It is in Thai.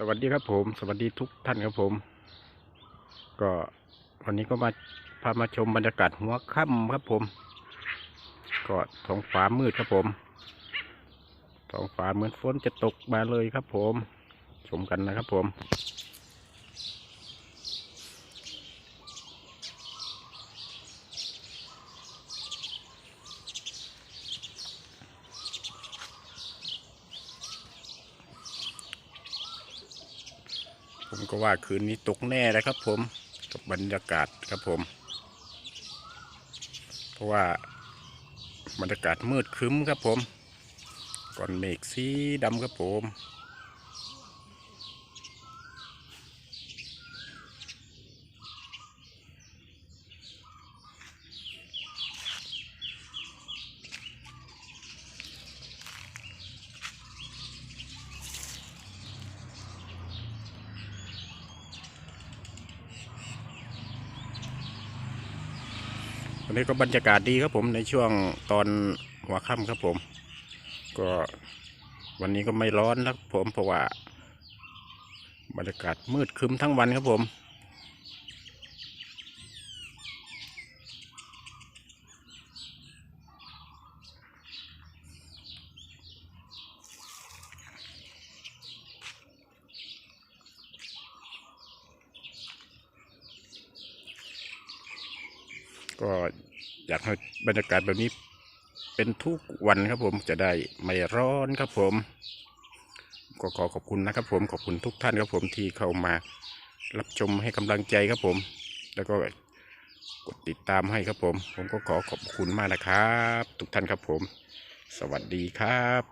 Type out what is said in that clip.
สวัสดีครับผม สวัสดีทุกท่านครับผม ก็วันนี้ก็มาพามาชมบรรยากาศหัวค่ำครับผม ก็ท้องฟ้ามืดครับผมท้องฟ้าเหมือนฝนจะตกมาเลยครับผม ชมกันนะครับผม ผมก็ว่าคืนนี้ตกแน่เลยครับ ผมกับบรรยากาศครับผม เพราะว่าบรรยากาศมืดครึ้มครับผม ก่อนเมฆสีดำครับผม วันนี้ก็บรรยากาศดีครับผมในช่วงตอนหัวค่ำครับผม ก็วันนี้ก็ไม่ร้อนแล้วผมเพราะว่า บรรยากาศมืดครึมทั้งวันครับผม ก็อยากให้บรรยากาศแบบนี้เป็นทุกวันครับผมจะได้ไม่ร้อนครับผม ก็ขอขอบคุณนะครับผมขอบคุณทุกท่านครับผมที่เข้ามารับชมให้กำลังใจครับผม แล้วก็กดติดตามให้ครับผม ผมก็ขอขอบคุณมากนะครับ ทุกท่านครับผม สวัสดีครับ